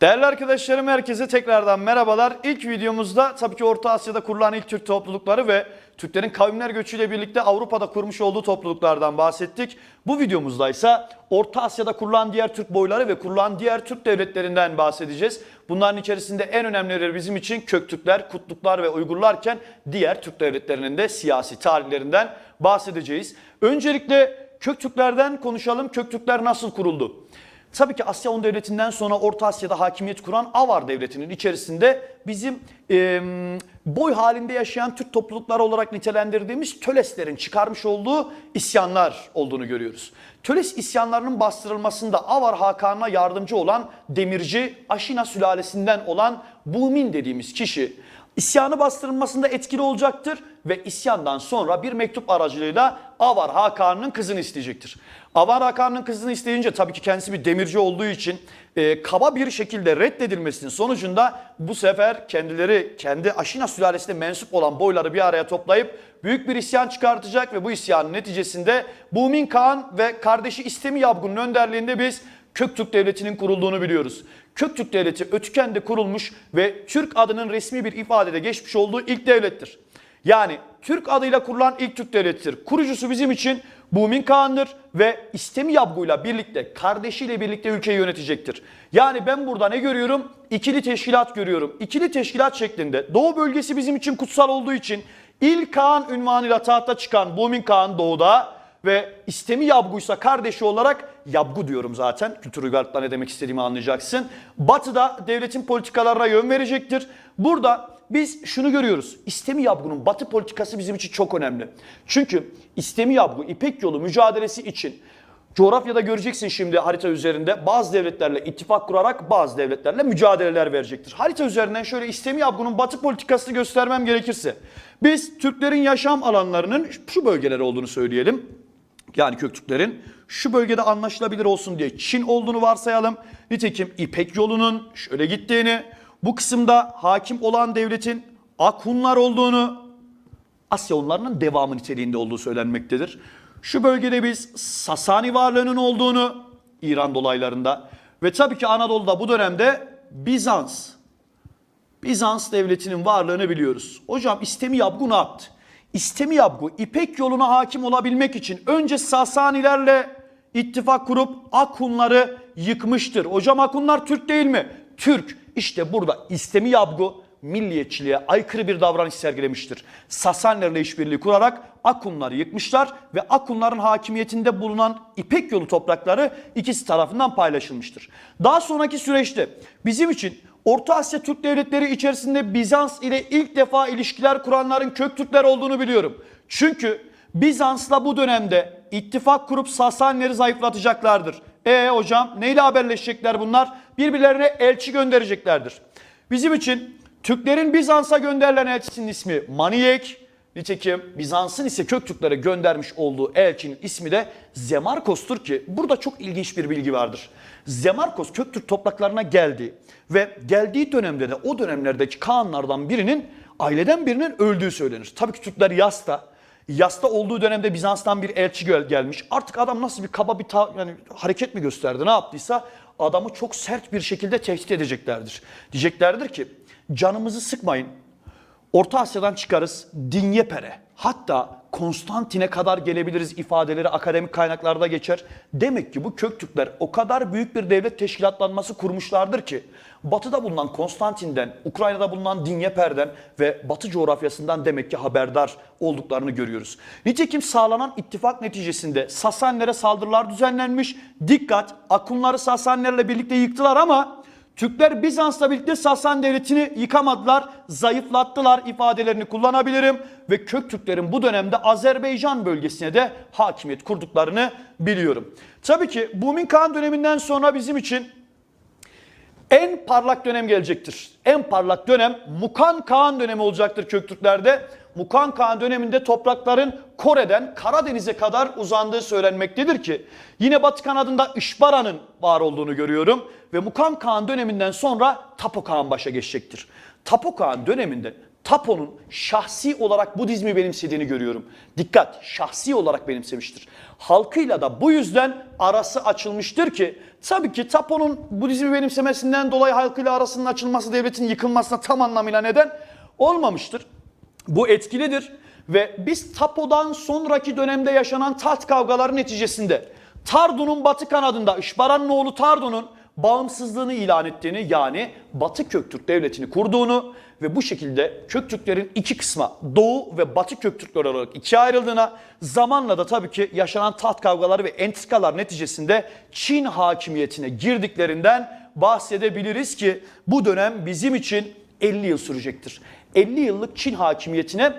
Değerli arkadaşlarım herkese tekrardan merhabalar. İlk videomuzda tabii ki Orta Asya'da kurulan ilk Türk toplulukları ve Türklerin kavimler göçüyle birlikte Avrupa'da kurmuş olduğu topluluklardan bahsettik. Bu videomuzda ise Orta Asya'da kurulan diğer Türk boyları ve kurulan diğer Türk devletlerinden bahsedeceğiz. Bunların içerisinde en önemlileri bizim için Köktürkler, Kutluklar ve Uygurlarken diğer Türk devletlerinin de siyasi tarihlerinden bahsedeceğiz. Öncelikle Köktürklerden konuşalım. Köktürkler nasıl kuruldu? Tabii ki Asya 10 devletinden sonra Orta Asya'da hakimiyet kuran Avar devletinin içerisinde bizim e, boy halinde yaşayan Türk toplulukları olarak nitelendirdiğimiz Töleslerin çıkarmış olduğu isyanlar olduğunu görüyoruz. Töles isyanlarının bastırılmasında Avar Hakan'a yardımcı olan demirci Aşina sülalesinden olan Bumin dediğimiz kişi isyanı bastırılmasında etkili olacaktır ve isyandan sonra bir mektup aracılığıyla Avar Hakan'ın kızını isteyecektir. Avar Hakan'ın kızını isteyince tabii ki kendisi bir demirci olduğu için e, kaba bir şekilde reddedilmesinin sonucunda bu sefer kendileri kendi Aşina sülalesine mensup olan boyları bir araya toplayıp büyük bir isyan çıkartacak ve bu isyanın neticesinde Bumin Kağan ve kardeşi İstemi Yabgun'un önderliğinde biz Köktürk Devleti'nin kurulduğunu biliyoruz. Köktürk Devleti Ötüken'de kurulmuş ve Türk adının resmi bir ifadede geçmiş olduğu ilk devlettir. Yani Türk adıyla kurulan ilk Türk devletidir. Kurucusu bizim için Bumin Kağan'dır ve İstemi Yabgu'yla birlikte, kardeşiyle birlikte ülkeyi yönetecektir. Yani ben burada ne görüyorum? İkili teşkilat görüyorum. İkili teşkilat şeklinde Doğu bölgesi bizim için kutsal olduğu için İl Kağan ünvanıyla tahta çıkan Bumin Kağan doğuda ve İstemi Yabgu'ysa kardeşi olarak Yabgu diyorum zaten. Kültür uygarlıkla ne demek istediğimi anlayacaksın. Batı'da devletin politikalarına yön verecektir. Burada biz şunu görüyoruz. İstemi Yabgu'nun Batı politikası bizim için çok önemli. Çünkü İstemi Yabgu İpek yolu mücadelesi için coğrafyada göreceksin şimdi harita üzerinde bazı devletlerle ittifak kurarak bazı devletlerle mücadeleler verecektir. Harita üzerinden şöyle İstemi Yabgu'nun Batı politikasını göstermem gerekirse biz Türklerin yaşam alanlarının şu bölgeler olduğunu söyleyelim yani Köktürklerin şu bölgede anlaşılabilir olsun diye Çin olduğunu varsayalım. Nitekim İpek yolunun şöyle gittiğini, bu kısımda hakim olan devletin Akhunlar olduğunu, Asya Hunlarının devamı niteliğinde olduğu söylenmektedir. Şu bölgede biz Sasani varlığının olduğunu İran dolaylarında ve tabii ki Anadolu'da bu dönemde Bizans, Bizans devletinin varlığını biliyoruz. Hocam İstemi Yabgu ne yaptı? İstemi Yabgu İpek yoluna hakim olabilmek için önce Sasanilerle ittifak kurup Akunları yıkmıştır. Hocam Akunlar Türk değil mi? Türk. İşte burada İstemi Yabgu milliyetçiliğe aykırı bir davranış sergilemiştir. Sasanilerle işbirliği kurarak Akunları yıkmışlar ve Akunların hakimiyetinde bulunan İpek yolu toprakları ikisi tarafından paylaşılmıştır. Daha sonraki süreçte bizim için Orta Asya Türk devletleri içerisinde Bizans ile ilk defa ilişkiler kuranların Köktürkler olduğunu biliyorum. Çünkü Bizans'la bu dönemde ittifak kurup Sasanileri zayıflatacaklardır. E hocam neyle haberleşecekler bunlar? Birbirlerine elçi göndereceklerdir. Bizim için Türklerin Bizans'a gönderilen elçisinin ismi Maniyek. Nitekim Bizans'ın ise Köktürklere göndermiş olduğu elçinin ismi de Zemarkos'tur ki burada çok ilginç bir bilgi vardır. Zemarkos Köktürk topraklarına geldi ve geldiği dönemde de o dönemlerdeki Kaanlardan birinin aileden birinin öldüğü söylenir. Tabii ki Türkler Yas'ta Yas'ta olduğu dönemde Bizans'tan bir elçi gel- gelmiş. Artık adam nasıl bir kaba bir yani hareket mi gösterdi ne yaptıysa adamı çok sert bir şekilde tehdit edeceklerdir. Diyeceklerdir ki canımızı sıkmayın. Orta Asya'dan çıkarız Dinyeper'e hatta Konstantin'e kadar gelebiliriz ifadeleri akademik kaynaklarda geçer. Demek ki bu Köktürkler o kadar büyük bir devlet teşkilatlanması kurmuşlardır ki batıda bulunan Konstantin'den, Ukrayna'da bulunan Dinyeper'den ve batı coğrafyasından demek ki haberdar olduklarını görüyoruz. Nitekim sağlanan ittifak neticesinde Sasanilere saldırılar düzenlenmiş. Dikkat Akunları Sasanilerle birlikte yıktılar ama Türkler Bizans'la birlikte Sasani devletini yıkamadılar, zayıflattılar ifadelerini kullanabilirim ve Köktürklerin bu dönemde Azerbaycan bölgesine de hakimiyet kurduklarını biliyorum. Tabii ki Bumin Kağan döneminden sonra bizim için en parlak dönem gelecektir. En parlak dönem Mukan Kağan dönemi olacaktır Köktürklerde. Mukan Kağan döneminde toprakların Kore'den Karadeniz'e kadar uzandığı söylenmektedir ki yine batı kanadında İşbara'nın var olduğunu görüyorum ve Mukan Kağan döneminden sonra Tapo Kağan başa geçecektir. Tapo Kağan döneminde Tapo'nun şahsi olarak Budizmi benimsediğini görüyorum. Dikkat, şahsi olarak benimsemiştir. Halkıyla da bu yüzden arası açılmıştır ki tabii ki Tapo'nun Budizmi benimsemesinden dolayı halkıyla arasının açılması devletin yıkılmasına tam anlamıyla neden olmamıştır. Bu etkilidir ve biz Tapo'dan sonraki dönemde yaşanan taht kavgaları neticesinde Tardu'nun batı kanadında İşbaran'ın oğlu Tardu'nun bağımsızlığını ilan ettiğini yani Batı Köktürk Devleti'ni kurduğunu ve bu şekilde Köktürklerin iki kısma Doğu ve Batı Köktürkler olarak ikiye ayrıldığına zamanla da tabii ki yaşanan taht kavgaları ve entrikalar neticesinde Çin hakimiyetine girdiklerinden bahsedebiliriz ki bu dönem bizim için 50 yıl sürecektir. 50 yıllık Çin hakimiyetine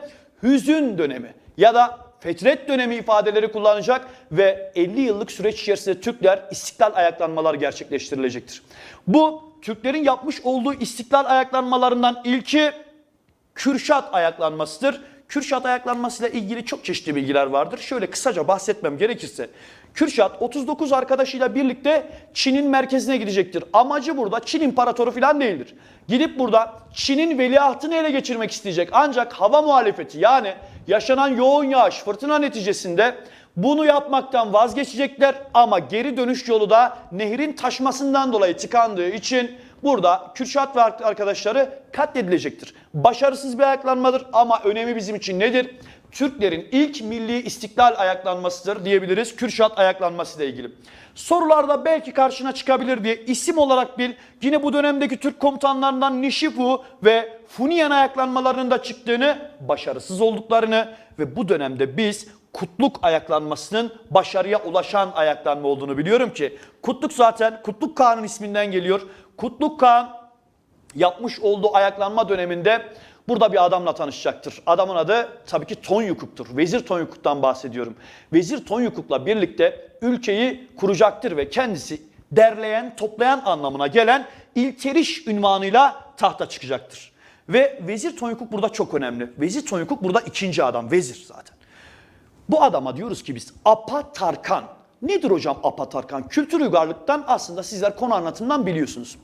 hüzün dönemi ya da fetret dönemi ifadeleri kullanacak ve 50 yıllık süreç içerisinde Türkler istiklal ayaklanmalar gerçekleştirilecektir. Bu Türklerin yapmış olduğu istiklal ayaklanmalarından ilki Kürşat ayaklanmasıdır. Kürşat ayaklanmasıyla ilgili çok çeşitli bilgiler vardır. Şöyle kısaca bahsetmem gerekirse. Kürşat 39 arkadaşıyla birlikte Çin'in merkezine gidecektir. Amacı burada Çin imparatoru falan değildir. Gidip burada Çin'in veliahtını ele geçirmek isteyecek. Ancak hava muhalefeti yani yaşanan yoğun yağış, fırtına neticesinde bunu yapmaktan vazgeçecekler ama geri dönüş yolu da nehrin taşmasından dolayı tıkandığı için burada Kürşat ve arkadaşları katledilecektir. Başarısız bir ayaklanmadır ama önemi bizim için nedir? Türklerin ilk milli istiklal ayaklanmasıdır diyebiliriz Kürşat ayaklanması ile ilgili. Sorularda belki karşına çıkabilir diye isim olarak bil yine bu dönemdeki Türk komutanlarından Nishifu ve Funian ayaklanmalarının da çıktığını, başarısız olduklarını ve bu dönemde biz Kutluk ayaklanmasının başarıya ulaşan ayaklanma olduğunu biliyorum ki Kutluk zaten Kutluk Kağan'ın isminden geliyor. Kutluk Kağan yapmış olduğu ayaklanma döneminde burada bir adamla tanışacaktır. Adamın adı tabii ki Tonyukuk'tur. Vezir Tonyukuk'tan bahsediyorum. Vezir Tonyukuk'la birlikte ülkeyi kuracaktır ve kendisi derleyen, toplayan anlamına gelen İlteriş ünvanıyla tahta çıkacaktır. Ve Vezir Tonyukuk burada çok önemli. Vezir Tonyukuk burada ikinci adam, vezir zaten. Bu adama diyoruz ki biz Apatarkan. Nedir hocam Apatarkan? Kültür uygarlıktan aslında sizler konu anlatımından biliyorsunuz.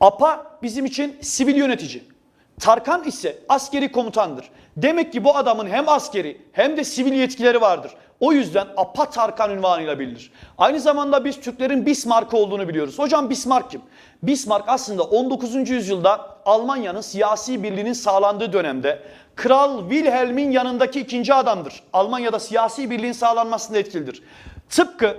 Apa bizim için sivil yönetici. Tarkan ise askeri komutandır. Demek ki bu adamın hem askeri hem de sivil yetkileri vardır. O yüzden Apa Tarkan ünvanıyla bilinir. Aynı zamanda biz Türklerin Bismarck olduğunu biliyoruz. Hocam Bismarck kim? Bismarck aslında 19. yüzyılda Almanya'nın siyasi birliğinin sağlandığı dönemde Kral Wilhelm'in yanındaki ikinci adamdır. Almanya'da siyasi birliğin sağlanmasında etkilidir. Tıpkı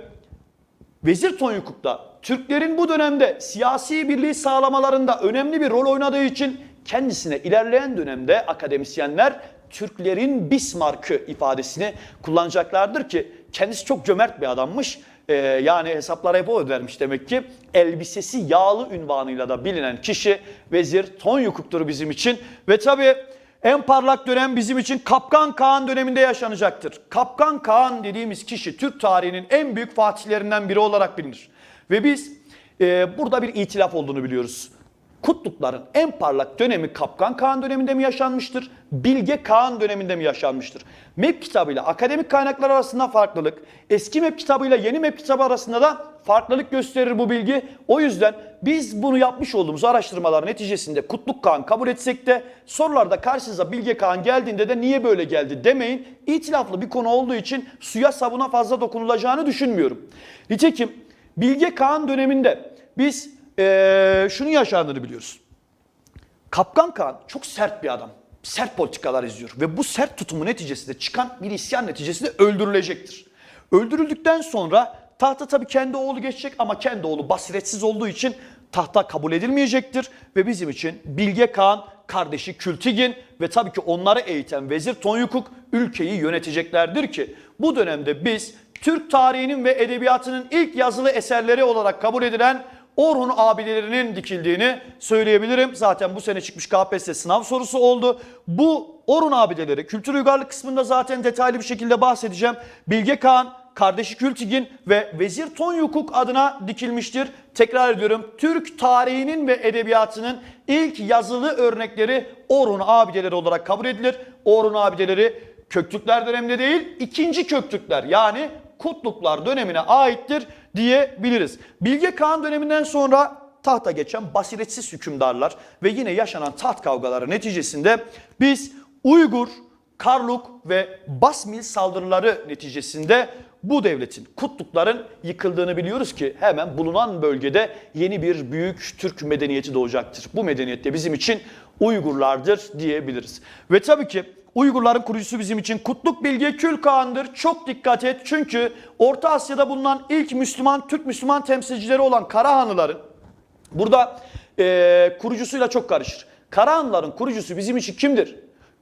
Vezir Tonyukuk'ta Türklerin bu dönemde siyasi birliği sağlamalarında önemli bir rol oynadığı için kendisine ilerleyen dönemde akademisyenler Türklerin Bismarck'ı ifadesini kullanacaklardır ki kendisi çok cömert bir adammış. Ee, yani hesaplara hep o ödermiş demek ki. Elbisesi yağlı ünvanıyla da bilinen kişi Vezir Tonyukuk'tur bizim için. Ve tabii en parlak dönem bizim için Kapkan Kağan döneminde yaşanacaktır. Kapkan Kağan dediğimiz kişi Türk tarihinin en büyük fatihlerinden biri olarak bilinir. Ve biz e, burada bir itilaf olduğunu biliyoruz. Kutlukların en parlak dönemi Kapkan Kağan döneminde mi yaşanmıştır? Bilge Kağan döneminde mi yaşanmıştır? MEP kitabıyla akademik kaynaklar arasında farklılık, eski MEP kitabıyla yeni MEP kitabı arasında da farklılık gösterir bu bilgi. O yüzden biz bunu yapmış olduğumuz araştırmalar neticesinde Kutluk Kağan kabul etsek de sorularda karşınıza Bilge Kağan geldiğinde de niye böyle geldi demeyin. İtilaflı bir konu olduğu için suya sabuna fazla dokunulacağını düşünmüyorum. Nitekim Bilge Kağan döneminde biz ee, şunu yaşandığını biliyoruz. Kapkan Kağan çok sert bir adam. Sert politikalar izliyor ve bu sert tutumu neticesinde çıkan bir isyan neticesinde öldürülecektir. Öldürüldükten sonra tahta tabii kendi oğlu geçecek ama kendi oğlu basiretsiz olduğu için tahta kabul edilmeyecektir ve bizim için Bilge Kağan, kardeşi Kültigin ve tabii ki onları eğiten Vezir Tonyukuk ülkeyi yöneteceklerdir ki bu dönemde biz Türk tarihinin ve edebiyatının ilk yazılı eserleri olarak kabul edilen Orhun abilerinin dikildiğini söyleyebilirim. Zaten bu sene çıkmış KPSS sınav sorusu oldu. Bu Orhun abideleri kültür uygarlık kısmında zaten detaylı bir şekilde bahsedeceğim. Bilge Kağan, kardeşi Kültigin ve Vezir Tonyukuk adına dikilmiştir. Tekrar ediyorum Türk tarihinin ve edebiyatının ilk yazılı örnekleri Orhun abideleri olarak kabul edilir. Orhun abideleri Köktürkler döneminde değil ikinci Köktürkler yani Kutluklar dönemine aittir diyebiliriz. Bilge Kağan döneminden sonra tahta geçen basiretsiz hükümdarlar ve yine yaşanan taht kavgaları neticesinde biz Uygur, Karluk ve Basmil saldırıları neticesinde bu devletin, Kutlukların yıkıldığını biliyoruz ki hemen bulunan bölgede yeni bir büyük Türk medeniyeti doğacaktır. Bu medeniyet de bizim için Uygurlardır diyebiliriz. Ve tabii ki Uygurların kurucusu bizim için Kutluk Bilge Kül Kağan'dır. Çok dikkat et çünkü Orta Asya'da bulunan ilk Müslüman, Türk Müslüman temsilcileri olan Karahanlıların burada eee, kurucusuyla çok karışır. Karahanlıların kurucusu bizim için kimdir?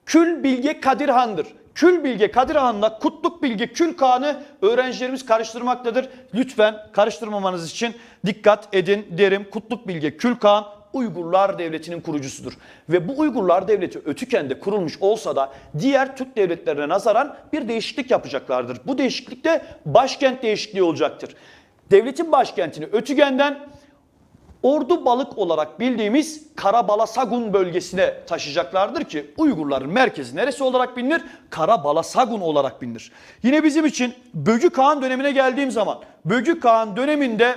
Kül Bilge Kadir Han'dır. Kül Bilge Kadir Han'la Kutluk Bilge Kül Kağan'ı öğrencilerimiz karıştırmaktadır. Lütfen karıştırmamanız için dikkat edin derim. Kutluk Bilge Kül Kağan Uygurlar Devleti'nin kurucusudur. Ve bu Uygurlar Devleti Ötüken'de kurulmuş olsa da diğer Türk devletlerine nazaran bir değişiklik yapacaklardır. Bu değişiklik de başkent değişikliği olacaktır. Devletin başkentini Ötüken'den Ordu balık olarak bildiğimiz Karabalasagun bölgesine taşıyacaklardır ki Uygurların merkezi neresi olarak bilinir? Karabalasagun olarak bilinir. Yine bizim için Bögü Kağan dönemine geldiğim zaman Bögü Kağan döneminde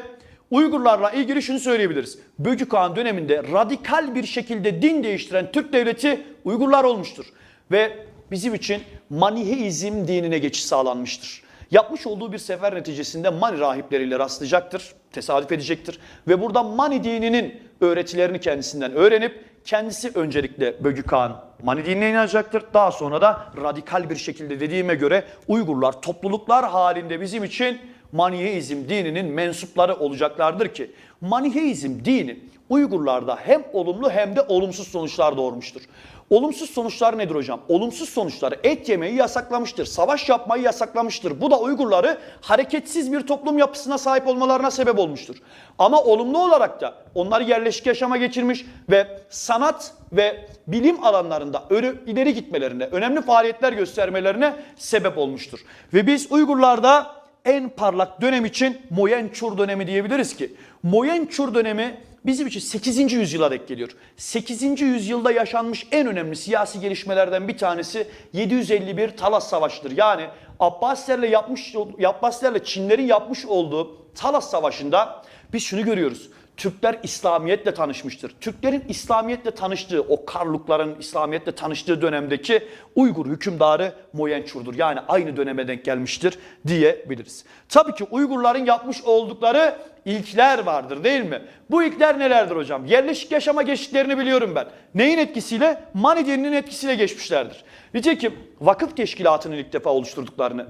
Uygurlarla ilgili şunu söyleyebiliriz. Bögü Kağan döneminde radikal bir şekilde din değiştiren Türk devleti Uygurlar olmuştur. Ve bizim için Maniheizm dinine geçiş sağlanmıştır. Yapmış olduğu bir sefer neticesinde Mani rahipleriyle rastlayacaktır, tesadüf edecektir. Ve burada Mani dininin öğretilerini kendisinden öğrenip kendisi öncelikle Bögü Kağan Mani dinine inanacaktır. Daha sonra da radikal bir şekilde dediğime göre Uygurlar topluluklar halinde bizim için Maniheizm dininin mensupları olacaklardır ki Maniheizm dini Uygurlarda hem olumlu hem de olumsuz sonuçlar doğurmuştur. Olumsuz sonuçlar nedir hocam? Olumsuz sonuçları et yemeyi yasaklamıştır, savaş yapmayı yasaklamıştır. Bu da Uygurları hareketsiz bir toplum yapısına sahip olmalarına sebep olmuştur. Ama olumlu olarak da onları yerleşik yaşama geçirmiş ve sanat ve bilim alanlarında ileri gitmelerine, önemli faaliyetler göstermelerine sebep olmuştur. Ve biz Uygurlarda en parlak dönem için Moyençur dönemi diyebiliriz ki Moyençur dönemi bizim için 8. yüzyıla denk geliyor. 8. yüzyılda yaşanmış en önemli siyasi gelişmelerden bir tanesi 751 Talas Savaşı'dır. Yani Abbasilerle yapmış Abbasilerle Çinlerin yapmış olduğu Talas Savaşı'nda biz şunu görüyoruz. Türkler İslamiyetle tanışmıştır. Türklerin İslamiyetle tanıştığı, o Karlukların İslamiyetle tanıştığı dönemdeki Uygur hükümdarı Moyençur'dur. Yani aynı döneme denk gelmiştir diyebiliriz. Tabii ki Uygurların yapmış oldukları ilkler vardır değil mi? Bu ilkler nelerdir hocam? Yerleşik yaşama geçtiklerini biliyorum ben. Neyin etkisiyle? Mani dininin etkisiyle geçmişlerdir. Nitekim vakıf teşkilatının ilk defa oluşturduklarını,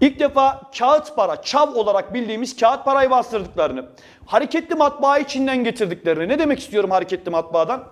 İlk defa kağıt para, çav olarak bildiğimiz kağıt parayı bastırdıklarını, hareketli matbaayı Çin'den getirdiklerini. Ne demek istiyorum hareketli matbaadan?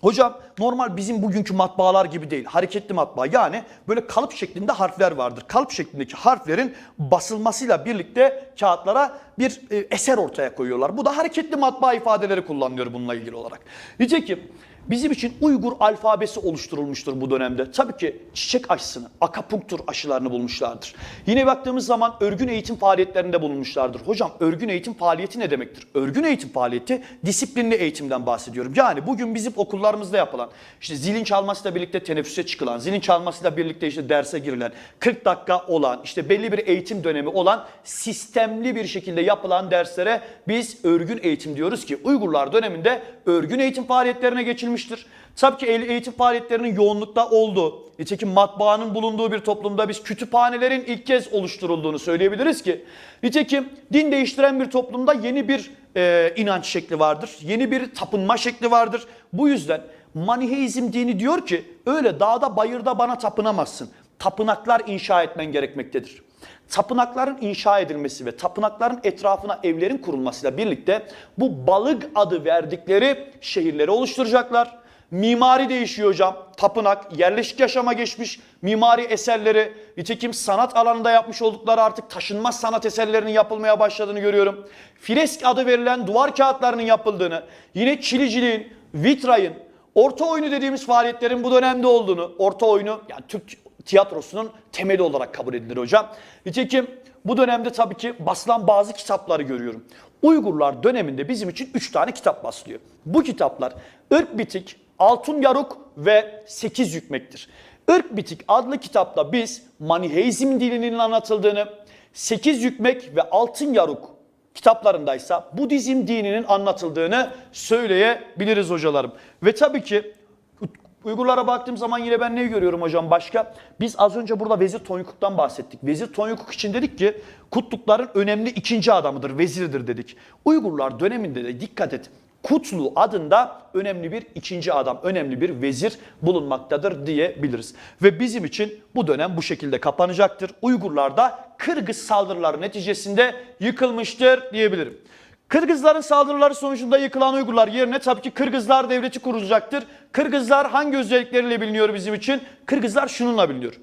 Hocam normal bizim bugünkü matbaalar gibi değil. Hareketli matbaa yani böyle kalıp şeklinde harfler vardır. Kalıp şeklindeki harflerin basılmasıyla birlikte kağıtlara bir e, eser ortaya koyuyorlar. Bu da hareketli matbaa ifadeleri kullanılıyor bununla ilgili olarak. Nitekim Bizim için Uygur alfabesi oluşturulmuştur bu dönemde. Tabii ki çiçek aşısını, akapunktur aşılarını bulmuşlardır. Yine baktığımız zaman örgün eğitim faaliyetlerinde bulunmuşlardır. Hocam örgün eğitim faaliyeti ne demektir? Örgün eğitim faaliyeti disiplinli eğitimden bahsediyorum. Yani bugün bizim okullarımızda yapılan, işte zilin çalmasıyla birlikte teneffüse çıkılan, zilin çalmasıyla birlikte işte derse girilen, 40 dakika olan, işte belli bir eğitim dönemi olan sistemli bir şekilde yapılan derslere biz örgün eğitim diyoruz ki Uygurlar döneminde örgün eğitim faaliyetlerine geçilmiştir. Tabii ki eğitim faaliyetlerinin yoğunlukta olduğu, nitekim matbaanın bulunduğu bir toplumda biz kütüphanelerin ilk kez oluşturulduğunu söyleyebiliriz ki, nitekim din değiştiren bir toplumda yeni bir e, inanç şekli vardır, yeni bir tapınma şekli vardır. Bu yüzden Maniheizm dini diyor ki, öyle dağda bayırda bana tapınamazsın. Tapınaklar inşa etmen gerekmektedir tapınakların inşa edilmesi ve tapınakların etrafına evlerin kurulmasıyla birlikte bu balık adı verdikleri şehirleri oluşturacaklar. Mimari değişiyor hocam. Tapınak, yerleşik yaşama geçmiş mimari eserleri, nitekim sanat alanında yapmış oldukları artık taşınmaz sanat eserlerinin yapılmaya başladığını görüyorum. Fresk adı verilen duvar kağıtlarının yapıldığını, yine çiliciliğin, vitrayın, orta oyunu dediğimiz faaliyetlerin bu dönemde olduğunu, orta oyunu yani Türk tiyatrosunun temeli olarak kabul edilir hocam. Nitekim bu dönemde tabii ki basılan bazı kitapları görüyorum. Uygurlar döneminde bizim için 3 tane kitap basılıyor. Bu kitaplar Irk Bitik, Altın Yaruk ve Sekiz Hükmektir. Irk Bitik adlı kitapta biz Maniheizm dilinin anlatıldığını, Sekiz Hükmek ve Altın Yaruk kitaplarındaysa Budizm dininin anlatıldığını söyleyebiliriz hocalarım. Ve tabii ki Uygurlara baktığım zaman yine ben neyi görüyorum hocam başka? Biz az önce burada Vezir Tonyukuk'tan bahsettik. Vezir Tonyukuk için dedik ki Kutlukların önemli ikinci adamıdır, vezirdir dedik. Uygurlar döneminde de dikkat et. Kutlu adında önemli bir ikinci adam, önemli bir vezir bulunmaktadır diyebiliriz. Ve bizim için bu dönem bu şekilde kapanacaktır. Uygurlar da Kırgız saldırıları neticesinde yıkılmıştır diyebilirim. Kırgızların saldırıları sonucunda yıkılan Uygurlar yerine tabii ki Kırgızlar devleti kurulacaktır. Kırgızlar hangi özellikleriyle biliniyor bizim için? Kırgızlar şununla biliniyor.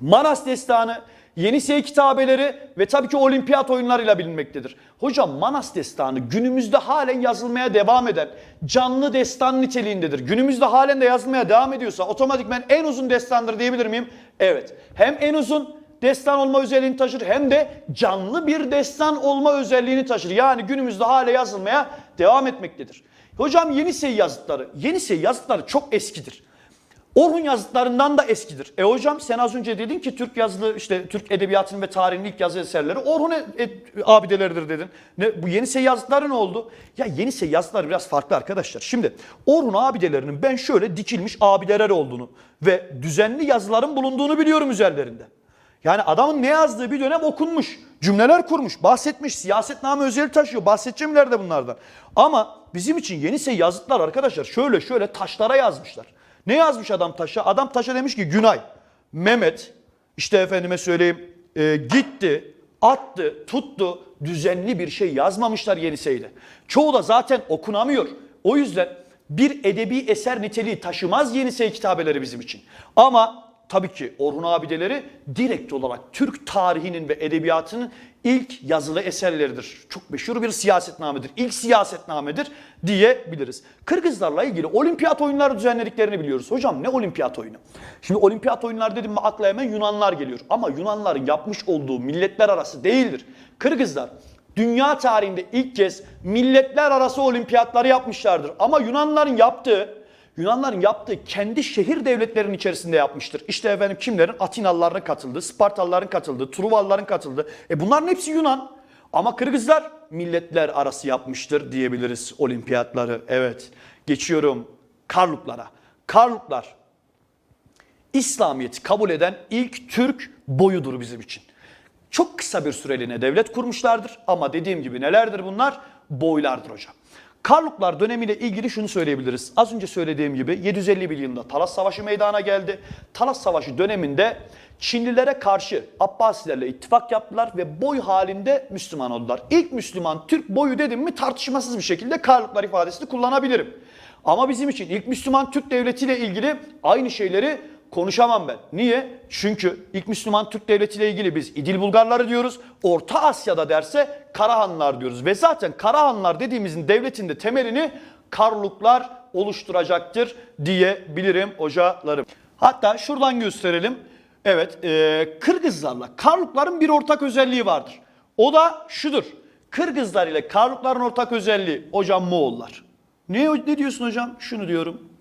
Manas Destanı, Yenisey kitabeleri ve tabii ki olimpiyat oyunlarıyla bilinmektedir. Hocam Manas Destanı günümüzde halen yazılmaya devam eden canlı destan niteliğindedir. Günümüzde halen de yazılmaya devam ediyorsa otomatikmen en uzun destandır diyebilir miyim? Evet. Hem en uzun destan olma özelliğini taşır hem de canlı bir destan olma özelliğini taşır. Yani günümüzde hala yazılmaya devam etmektedir. Hocam Yenisey yazıtları. Yenisey yazıtları çok eskidir. Orhun yazıtlarından da eskidir. E hocam sen az önce dedin ki Türk yazılı işte Türk edebiyatının ve tarihinin ilk yazı eserleri Orhun e- e- abideleridir dedin. Ne, bu Yenisey yazıtları ne oldu? Ya Yenisey yazıtları biraz farklı arkadaşlar. Şimdi Orhun abidelerinin ben şöyle dikilmiş abideler olduğunu ve düzenli yazıların bulunduğunu biliyorum üzerlerinde. Yani adamın ne yazdığı bir dönem okunmuş. Cümleler kurmuş, bahsetmiş, siyasetname özelliği taşıyor. Bahsedeceğim ileride bunlardan. Ama bizim için Yenisey yazıtlar arkadaşlar şöyle şöyle taşlara yazmışlar. Ne yazmış adam taşa? Adam taşa demiş ki Günay, Mehmet, işte efendime söyleyeyim e, gitti, attı, tuttu. Düzenli bir şey yazmamışlar Yenisey'de. Çoğu da zaten okunamıyor. O yüzden bir edebi eser niteliği taşımaz Yenisey kitabeleri bizim için. Ama tabii ki Orhun abideleri direkt olarak Türk tarihinin ve edebiyatının ilk yazılı eserleridir. Çok meşhur bir siyasetnamedir. İlk siyasetnamedir diyebiliriz. Kırgızlarla ilgili olimpiyat oyunları düzenlediklerini biliyoruz. Hocam ne olimpiyat oyunu? Şimdi olimpiyat oyunlar dedim mi akla hemen Yunanlar geliyor. Ama Yunanların yapmış olduğu milletler arası değildir. Kırgızlar dünya tarihinde ilk kez milletler arası olimpiyatları yapmışlardır. Ama Yunanların yaptığı Yunanların yaptığı kendi şehir devletlerinin içerisinde yapmıştır. İşte efendim kimlerin? Atinalıların katıldığı, Spartalıların katıldığı, Truvalıların katıldığı. E bunların hepsi Yunan. Ama Kırgızlar milletler arası yapmıştır diyebiliriz olimpiyatları. Evet. Geçiyorum Karluklara. Karluklar İslamiyet'i kabul eden ilk Türk boyudur bizim için. Çok kısa bir süreliğine devlet kurmuşlardır ama dediğim gibi nelerdir bunlar? Boylardır hocam. Karluklar dönemiyle ilgili şunu söyleyebiliriz. Az önce söylediğim gibi 751 yılında Talas Savaşı meydana geldi. Talas Savaşı döneminde Çinlilere karşı Abbasilerle ittifak yaptılar ve boy halinde Müslüman oldular. İlk Müslüman Türk boyu dedim mi tartışmasız bir şekilde Karluklar ifadesini kullanabilirim. Ama bizim için ilk Müslüman Türk devletiyle ilgili aynı şeyleri konuşamam ben. Niye? Çünkü ilk Müslüman Türk devleti ile ilgili biz İdil Bulgarları diyoruz. Orta Asya'da derse Karahanlar diyoruz. Ve zaten Karahanlar dediğimizin devletinde temelini Karluklar oluşturacaktır diyebilirim hocalarım. Hatta şuradan gösterelim. Evet, e, Kırgızlarla Karlukların bir ortak özelliği vardır. O da şudur. Kırgızlar ile Karlukların ortak özelliği hocam Moğollar. Ne, ne diyorsun hocam? Şunu diyorum.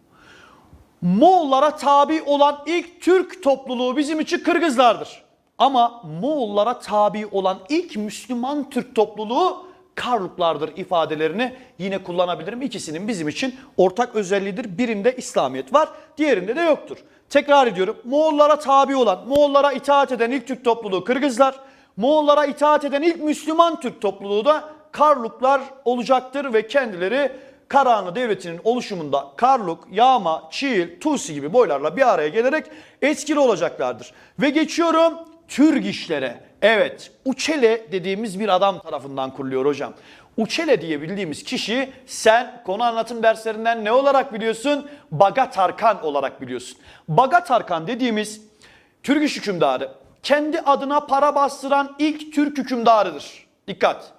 Moğollara tabi olan ilk Türk topluluğu bizim için Kırgızlardır. Ama Moğollara tabi olan ilk Müslüman Türk topluluğu Karluklardır ifadelerini yine kullanabilirim. İkisinin bizim için ortak özelliğidir. Birinde İslamiyet var, diğerinde de yoktur. Tekrar ediyorum. Moğollara tabi olan, Moğollara itaat eden ilk Türk topluluğu Kırgızlar, Moğollara itaat eden ilk Müslüman Türk topluluğu da Karluklar olacaktır ve kendileri Karahanlı Devleti'nin oluşumunda Karluk, Yağma, Çiğil, Tusi gibi boylarla bir araya gelerek etkili olacaklardır. Ve geçiyorum Türk işlere. Evet, Uçele dediğimiz bir adam tarafından kuruluyor hocam. Uçele diye bildiğimiz kişi sen konu anlatım derslerinden ne olarak biliyorsun? Bagat Arkan olarak biliyorsun. Bagat Arkan dediğimiz Türk iş hükümdarı kendi adına para bastıran ilk Türk hükümdarıdır. Dikkat.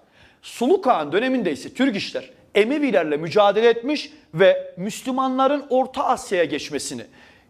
Sulu Kağan döneminde ise Türk işler Emevilerle mücadele etmiş ve Müslümanların Orta Asya'ya geçmesini,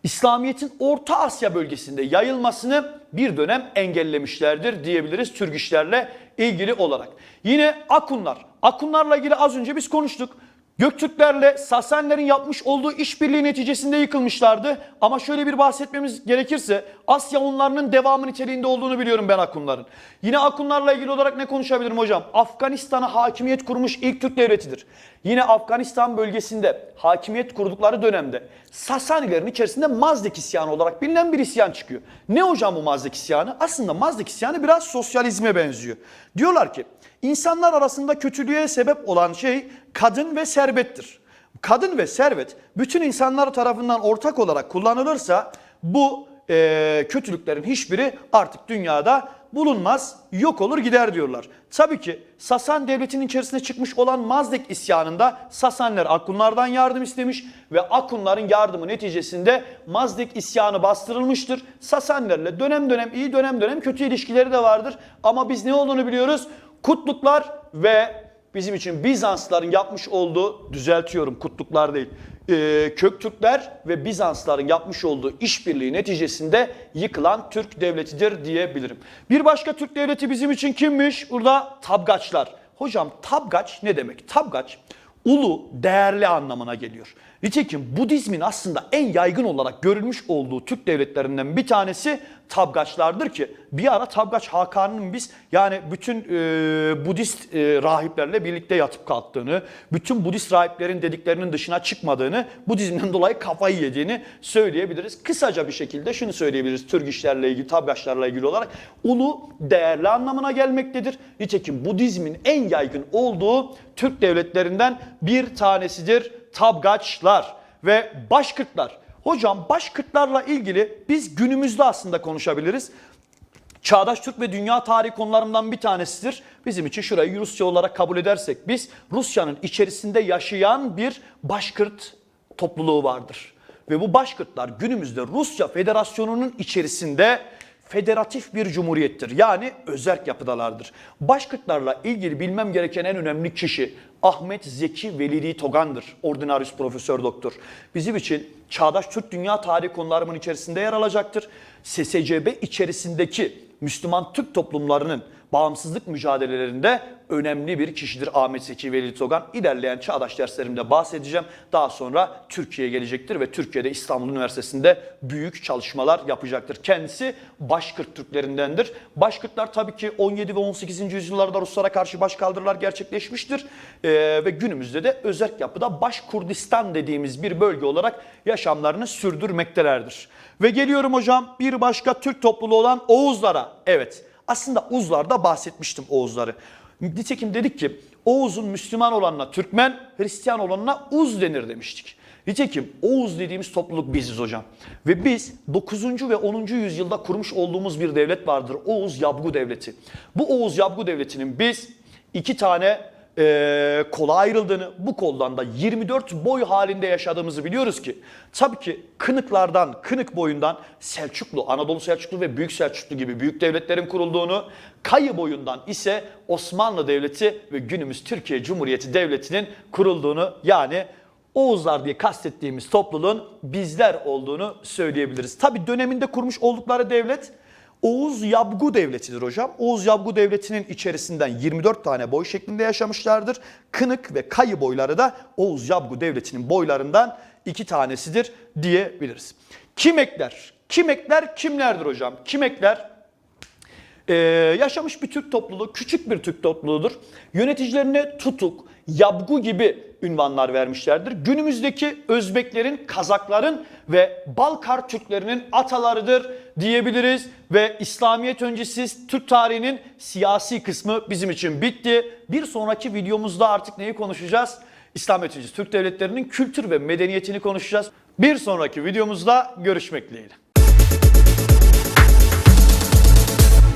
İslamiyet'in Orta Asya bölgesinde yayılmasını bir dönem engellemişlerdir diyebiliriz Türk işlerle ilgili olarak. Yine Akunlar. Akunlarla ilgili az önce biz konuştuk. Göktürklerle Sasanlerin yapmış olduğu işbirliği neticesinde yıkılmışlardı. Ama şöyle bir bahsetmemiz gerekirse Asya Hunlarının devamı niteliğinde olduğunu biliyorum ben Akunların. Yine Akunlarla ilgili olarak ne konuşabilirim hocam? Afganistan'a hakimiyet kurmuş ilk Türk devletidir. Yine Afganistan bölgesinde hakimiyet kurdukları dönemde Sasanilerin içerisinde Mazdek isyanı olarak bilinen bir isyan çıkıyor. Ne hocam bu Mazdek isyanı? Aslında Mazdek isyanı biraz sosyalizme benziyor. Diyorlar ki insanlar arasında kötülüğe sebep olan şey kadın ve servettir. Kadın ve servet bütün insanlar tarafından ortak olarak kullanılırsa bu eee, kötülüklerin hiçbiri artık dünyada bulunmaz, yok olur gider diyorlar. Tabii ki Sasan devletinin içerisine çıkmış olan Mazdek isyanında Sasanler Akunlardan yardım istemiş ve Akunların yardımı neticesinde Mazdek isyanı bastırılmıştır. Sasanlerle dönem dönem iyi dönem dönem kötü ilişkileri de vardır. Ama biz ne olduğunu biliyoruz? Kutluklar ve bizim için Bizansların yapmış olduğu, düzeltiyorum kutluklar değil, e, Köktürkler ve Bizansların yapmış olduğu işbirliği neticesinde yıkılan Türk devletidir diyebilirim. Bir başka Türk devleti bizim için kimmiş? Burada Tabgaçlar. Hocam Tabgaç ne demek? Tabgaç ulu, değerli anlamına geliyor. Nitekim Budizmin aslında en yaygın olarak görülmüş olduğu Türk devletlerinden bir tanesi Tabgaçlardır ki bir ara Tabgaç Hakan'ın biz yani bütün e, Budist e, rahiplerle birlikte yatıp kalktığını, bütün Budist rahiplerin dediklerinin dışına çıkmadığını, Budizmden dolayı kafayı yediğini söyleyebiliriz. Kısaca bir şekilde şunu söyleyebiliriz Türk işlerle ilgili, Tabgaçlarla ilgili olarak ulu değerli anlamına gelmektedir. Nitekim Budizmin en yaygın olduğu Türk devletlerinden bir tanesidir Tabgaçlar ve Başkırtlar. Hocam Başkırtlarla ilgili biz günümüzde aslında konuşabiliriz. Çağdaş Türk ve dünya tarihi konularından bir tanesidir. Bizim için şurayı Rusya olarak kabul edersek biz Rusya'nın içerisinde yaşayan bir Başkırt topluluğu vardır. Ve bu Başkırtlar günümüzde Rusya Federasyonu'nun içerisinde federatif bir cumhuriyettir. Yani özerk yapıdalardır. Başkırtlarla ilgili bilmem gereken en önemli kişi Ahmet Zeki Velidi Togan'dır. Ordinarius Profesör Doktor. Bizim için çağdaş Türk dünya tarihi konularının içerisinde yer alacaktır. SSCB içerisindeki Müslüman Türk toplumlarının bağımsızlık mücadelelerinde önemli bir kişidir Ahmet Zeki Velidi Togan. İlerleyen çağdaş derslerimde bahsedeceğim. Daha sonra Türkiye'ye gelecektir ve Türkiye'de İstanbul Üniversitesi'nde büyük çalışmalar yapacaktır. Kendisi Başkırt Türklerindendir. Başkırtlar tabii ki 17 ve 18. yüzyıllarda Ruslara karşı başkaldırılar gerçekleşmiştir. Ee, ve günümüzde de özerk yapıda Başkurdistan dediğimiz bir bölge olarak yaşamlarını sürdürmektelerdir. Ve geliyorum hocam bir başka Türk topluluğu olan Oğuzlara. Evet aslında Uzlar'da bahsetmiştim Oğuzları. Nitekim dedik ki Oğuz'un Müslüman olanına Türkmen, Hristiyan olanına Uz denir demiştik. Nitekim Oğuz dediğimiz topluluk biziz hocam. Ve biz 9. ve 10. yüzyılda kurmuş olduğumuz bir devlet vardır. Oğuz Yabgu Devleti. Bu Oğuz Yabgu Devleti'nin biz iki tane e, kola ayrıldığını, bu koldan da 24 boy halinde yaşadığımızı biliyoruz ki. Tabii ki Kınıklardan, Kınık boyundan Selçuklu, Anadolu Selçuklu ve Büyük Selçuklu gibi büyük devletlerin kurulduğunu, Kayı boyundan ise Osmanlı Devleti ve günümüz Türkiye Cumhuriyeti Devleti'nin kurulduğunu yani Oğuzlar diye kastettiğimiz topluluğun bizler olduğunu söyleyebiliriz. Tabi döneminde kurmuş oldukları devlet Oğuz Yabgu Devleti'dir hocam. Oğuz Yabgu Devleti'nin içerisinden 24 tane boy şeklinde yaşamışlardır. Kınık ve Kayı boyları da Oğuz Yabgu Devleti'nin boylarından iki tanesidir diyebiliriz. Kimekler. Kimekler kimlerdir hocam? Kimekler ee, yaşamış bir Türk topluluğu, küçük bir Türk topluluğudur. Yöneticilerine tutuk, yabgu gibi ünvanlar vermişlerdir. Günümüzdeki Özbeklerin, Kazakların ve Balkar Türklerinin atalarıdır diyebiliriz. Ve İslamiyet öncesi Türk tarihinin siyasi kısmı bizim için bitti. Bir sonraki videomuzda artık neyi konuşacağız? İslamiyet öncesi Türk devletlerinin kültür ve medeniyetini konuşacağız. Bir sonraki videomuzda görüşmek dileğiyle.